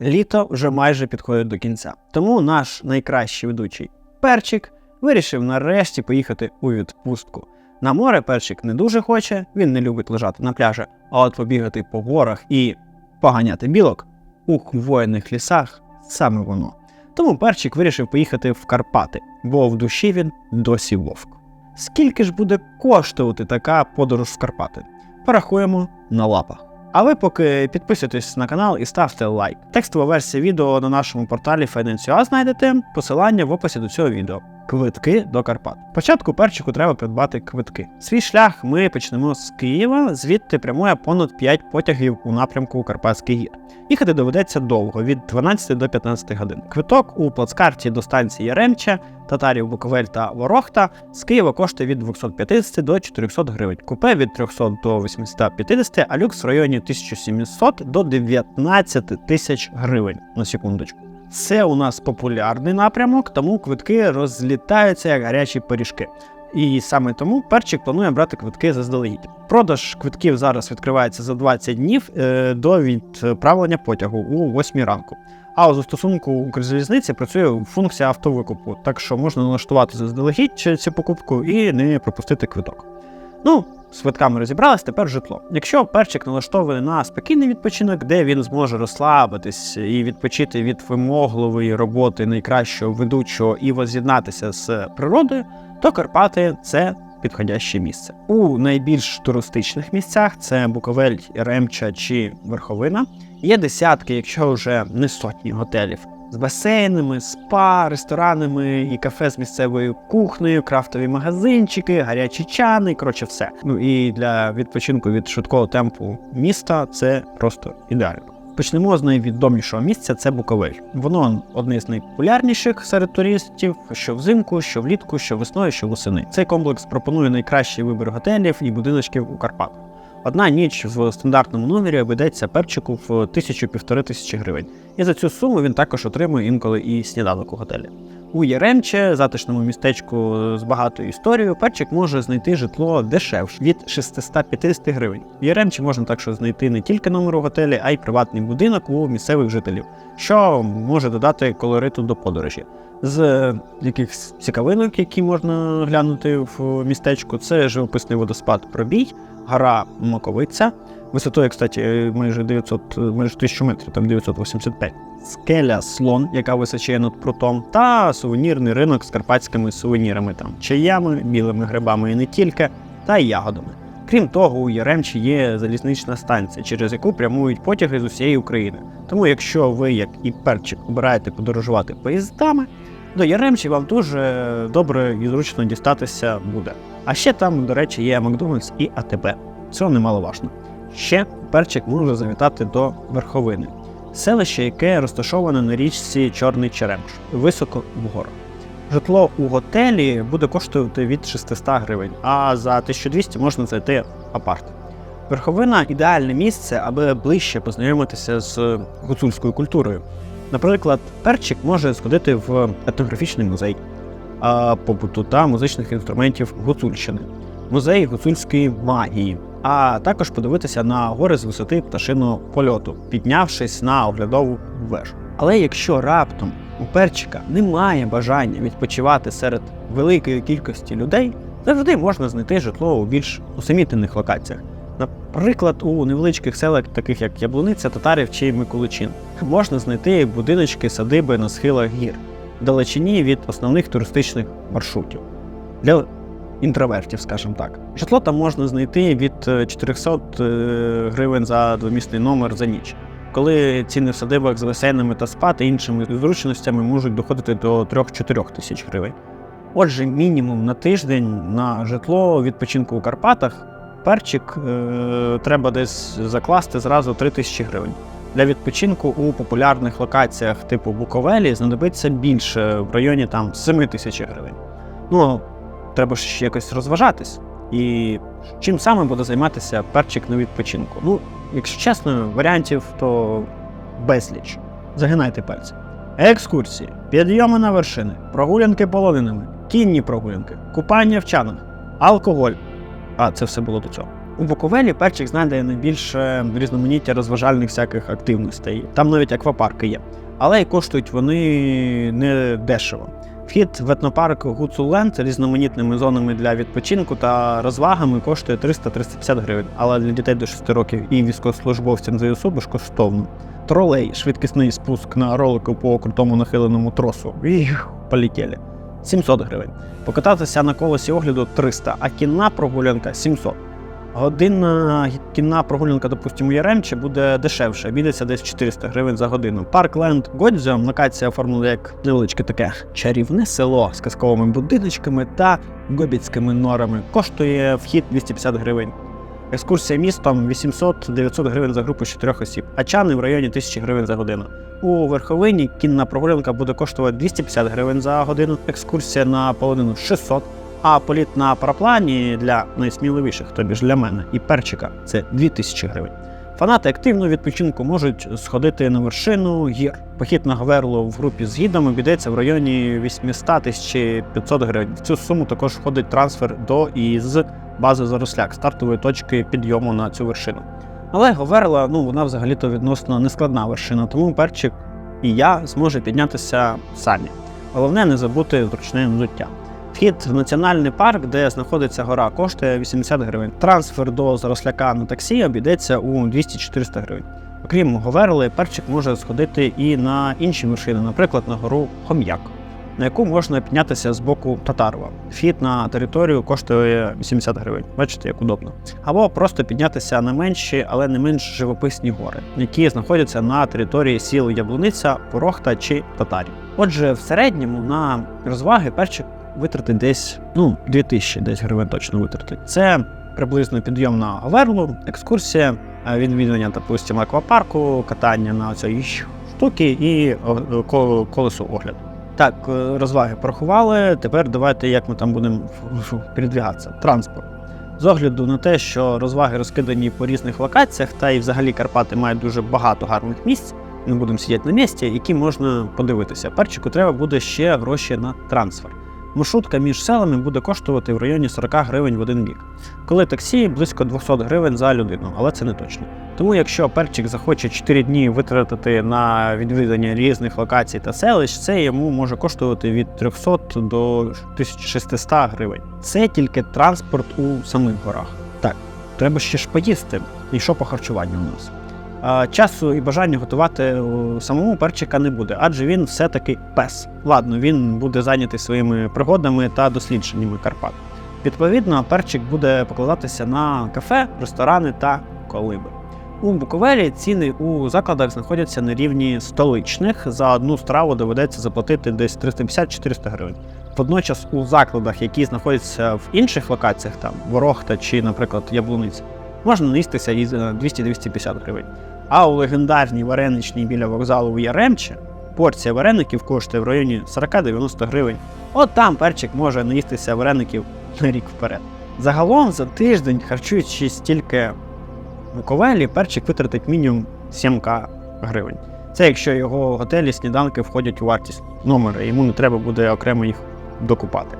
Літо вже майже підходить до кінця. Тому наш найкращий ведучий перчик вирішив нарешті поїхати у відпустку. На море перчик не дуже хоче, він не любить лежати на пляжі, а от побігати по горах і поганяти білок у хвойних лісах саме воно. Тому перчик вирішив поїхати в Карпати, бо в душі він досі вовк. Скільки ж буде коштувати така подорож в Карпати? Порахуємо на лапах. А ви поки підписуйтесь на канал і ставте лайк. Текстова версія відео на нашому порталі Finance.ua знайдете посилання в описі до цього відео. Квитки до Карпат. Спочатку перчику треба придбати квитки. Свій шлях ми почнемо з Києва, звідти прямує понад 5 потягів у напрямку Карпатський гір. Їхати доведеться довго від 12 до 15 годин. Квиток у плацкарті до станції Яремча, Татарів, Буковель та Ворохта з Києва коштує від 250 до 400 гривень. Купе від 300 до 850, а люкс в районі 1700 до 19 тисяч гривень на секундочку. Це у нас популярний напрямок, тому квитки розлітаються як гарячі пиріжки. І саме тому перчик планує брати квитки заздалегідь. Продаж квитків зараз відкривається за 20 днів е, до відправлення потягу у 8 ранку. А у застосунку Укрзалізниці працює функція автовикупу, так що можна налаштувати заздалегідь цю покупку і не пропустити квиток. Ну, з квитками розібрались, тепер житло. Якщо перчик налаштований на спокійний відпочинок, де він зможе розслабитись і відпочити від вимогливої роботи найкращого ведучого і воз'єднатися з природою, то Карпати це підходяще місце. У найбільш туристичних місцях це Буковель, Ремча чи Верховина. Є десятки, якщо вже не сотні готелів. З басейнами, спа, ресторанами і кафе з місцевою кухнею, крафтові магазинчики, гарячі чани, коротше, все. Ну і для відпочинку від швидкого темпу міста це просто ідеально. Почнемо з найвідомішого місця це Буковель. Воно одне з найпопулярніших серед туристів, що взимку, що влітку, що весною, що восени. Цей комплекс пропонує найкращий вибір готелів і будиночків у Карпатах. Одна ніч в стандартному номері обійдеться перчику в тисячу-півтори тисячі гривень. І за цю суму він також отримує інколи і сніданок у готелі. У Яремче, затишному містечку з багатою історією, перчик може знайти житло дешевше від 650 гривень. В Яремчі можна також знайти не тільки номер у готелі, а й приватний будинок у місцевих жителів, що може додати колориту до подорожі. З якихось цікавинок, які можна глянути в містечку, це живописний водоспад Пробій, гора Маковиця, висотою, кстати, майже 900, майже 1000 метрів, там 985. Скеля слон, яка височає над прутом, та сувенірний ринок з карпатськими сувенірами, там чаями, білими грибами і не тільки, та ягодами. Крім того, у Яремчі є залізнична станція, через яку прямують потяги з усієї України. Тому, якщо ви, як і перчик, обираєте подорожувати поїздами, до Яремчі вам дуже добре і зручно дістатися буде. А ще там, до речі, є Макдональдс і АТБ. Цього немаловажно. Ще перчик може завітати до Верховини, селище, яке розташоване на річці Чорний Черемш, високо в горах. Житло у готелі буде коштувати від 600 гривень, а за 1200 можна знайти апарт. Верховина ідеальне місце, аби ближче познайомитися з гуцульською культурою. Наприклад, перчик може сходити в етнографічний музей а, побуту та музичних інструментів Гуцульщини, музей гуцульської магії, а також подивитися на гори з висоти пташиного польоту, піднявшись на оглядову вежу. Але якщо раптом у перчика немає бажання відпочивати серед великої кількості людей, завжди можна знайти житло у більш усамітнених локаціях. Наприклад, у невеличких селах, таких як Яблуниця, Татарів чи Миколичин, можна знайти будиночки садиби на схилах гір, далечині від основних туристичних маршрутів для інтровертів, скажімо так. Житло там можна знайти від е, 400 е, гривень за двомісний номер за ніч. Коли ціни в садибах з басейнами та спа та іншими зручностями можуть доходити до 3-4 тисяч гривень. Отже, мінімум на тиждень на житло відпочинку у Карпатах перчик е, треба десь закласти зразу 3 тисячі гривень. Для відпочинку у популярних локаціях типу Буковелі знадобиться більше в районі там 7 тисяч гривень. Ну, треба ж якось розважатись. І чим саме буде займатися перчик на відпочинку? Ну, якщо чесно, варіантів то безліч. Загинайте пальці. Екскурсії, підйоми на вершини, прогулянки полонинами, кінні прогулянки, купання в чанах, алкоголь. А, це все було до цього. У Буковелі перчик знайде найбільше різноманіття розважальних всяких активностей. Там навіть аквапарки є. Але й коштують вони не дешево. Вхід в етнопарк Гуцуленд різноманітними зонами для відпочинку та розвагами коштує 300-350 гривень, але для дітей до 6 років і військовослужбовцям ЗСУ безкоштовно. Тролей, швидкісний спуск на ролику по крутому нахиленому тросу. Їх, полетіли. 700 гривень. Покататися на колесі огляду 300, а кінна прогулянка 700. Годинна кінна прогулянка, допустимо, Яремче буде дешевше, обійдеться десь 400 гривень за годину. Паркленд Годзьо локація оформлена як невеличке таке чарівне село з казковими будиночками та гобіцькими норами. Коштує вхід 250 гривень. Екскурсія містом 800-900 гривень за групу з 4 осіб, а чани в районі 1000 гривень за годину. У верховині кінна прогулянка буде коштувати 250 гривень за годину, екскурсія на полонину 600, а політ на параплані для найсміливіших, тобі ж для мене, і перчика це 2000 гривень. Фанати активного відпочинку можуть сходити на вершину гір. Похід на Говерло в групі з гідом обійдеться в районі 800-1500 гривень. В цю суму також входить трансфер до і з бази Заросляк, стартової точки підйому на цю вершину. Але Говерла, ну вона взагалі-то відносно нескладна вершина, тому перчик і я зможу піднятися самі. Головне не забути зручне взуття. Вхід в національний парк, де знаходиться гора, коштує 80 гривень. Трансфер до заросляка на таксі обійдеться у 200-400 гривень. Окрім Говерли, перчик може сходити і на інші вершини, наприклад, на гору Хом'як, на яку можна піднятися з боку Татарова. Вхід на територію коштує 80 гривень. Бачите, як удобно. Або просто піднятися на менші, але не менш живописні гори, які знаходяться на території сіл Яблуниця, Порохта чи Татарів. Отже, в середньому на розваги перчик витратить десь ну 2000 десь гривень точно витратить. Це приблизно підйом на Говерлу, екскурсія, відвідування, допустимо, аквапарку, катання на цій штуки і ко- колесо огляду. Так, е, розваги порахували. Тепер давайте як ми там будемо передвігатися. Транспорт. З огляду на те, що розваги розкидані по різних локаціях, та і взагалі Карпати мають дуже багато гарних місць. Не будемо сидіти на місці, які можна подивитися. Перчику треба буде ще гроші на трансфер. Маршрутка між селами буде коштувати в районі 40 гривень в один бік. Коли таксі близько 200 гривень за людину, але це не точно. Тому якщо перчик захоче 4 дні витратити на відвідання різних локацій та селищ, це йому може коштувати від 300 до 1600 гривень. Це тільки транспорт у самих горах. Так, треба ще ж поїсти. І що по харчуванню у нас? Часу і бажання готувати самому перчика не буде, адже він все-таки пес. Ладно, він буде зайнятий своїми пригодами та дослідженнями Карпат. Відповідно, перчик буде покладатися на кафе, ресторани та колиби. У Буковелі ціни у закладах знаходяться на рівні столичних. За одну страву доведеться заплатити десь 350-400 гривень. Водночас у закладах, які знаходяться в інших локаціях, там Ворохта чи, наприклад, Яблуниця, можна наїстися і 200-250 гривень. А у легендарній вареничній біля вокзалу в Яремче порція вареників коштує в районі 40-90 гривень. От там перчик може наїстися вареників на рік вперед. Загалом за тиждень, харчуючись тільки Буковелі, перчик витратить мінімум 7к гривень. Це якщо його готелі сніданки входять у вартість номера, йому не треба буде окремо їх докупати.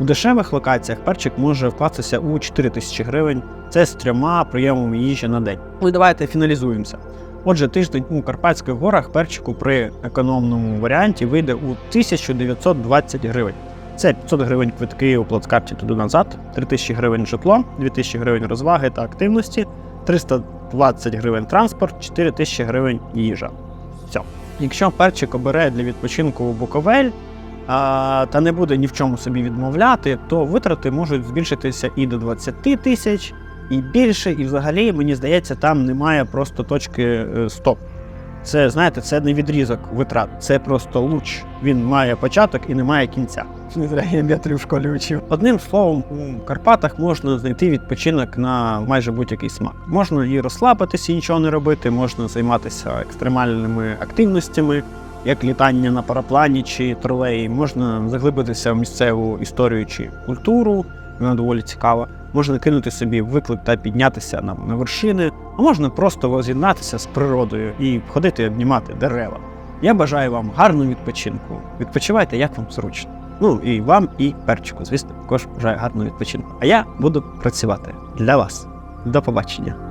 У дешевих локаціях перчик може вкластися у 4 тисячі гривень. Це з трьома прийомами їжі на день. Ну давайте фіналізуємося. Отже, тиждень у Карпатських горах перчику при економному варіанті вийде у 1920 гривень. Це 500 гривень квитки у плацкарті туди назад, 3000 гривень житло, 2000 гривень розваги та активності, 320 гривень транспорт, 4000 гривень їжа. Все. Якщо перчик обере для відпочинку у Буковель, та не буде ні в чому собі відмовляти, то витрати можуть збільшитися і до 20 тисяч, і більше, і взагалі, мені здається, там немає просто точки е, стоп. Це, знаєте, це не відрізок витрат, це просто луч. Він має початок і не має кінця. Не зря я метрі в школі вчив. Одним словом, у Карпатах можна знайти відпочинок на майже будь-який смак. Можна і розслабитися, і нічого не робити, можна займатися екстремальними активностями, як літання на параплані чи тролеї. Можна заглибитися в місцеву історію чи культуру, вона доволі цікава. Можна кинути собі виклик та піднятися на, на вершини, а можна просто воз'єднатися з природою і ходити обнімати дерева. Я бажаю вам гарного відпочинку. Відпочивайте, як вам зручно. Ну і вам, і перчику, звісно, також бажаю гарного відпочинку. А я буду працювати для вас. До побачення.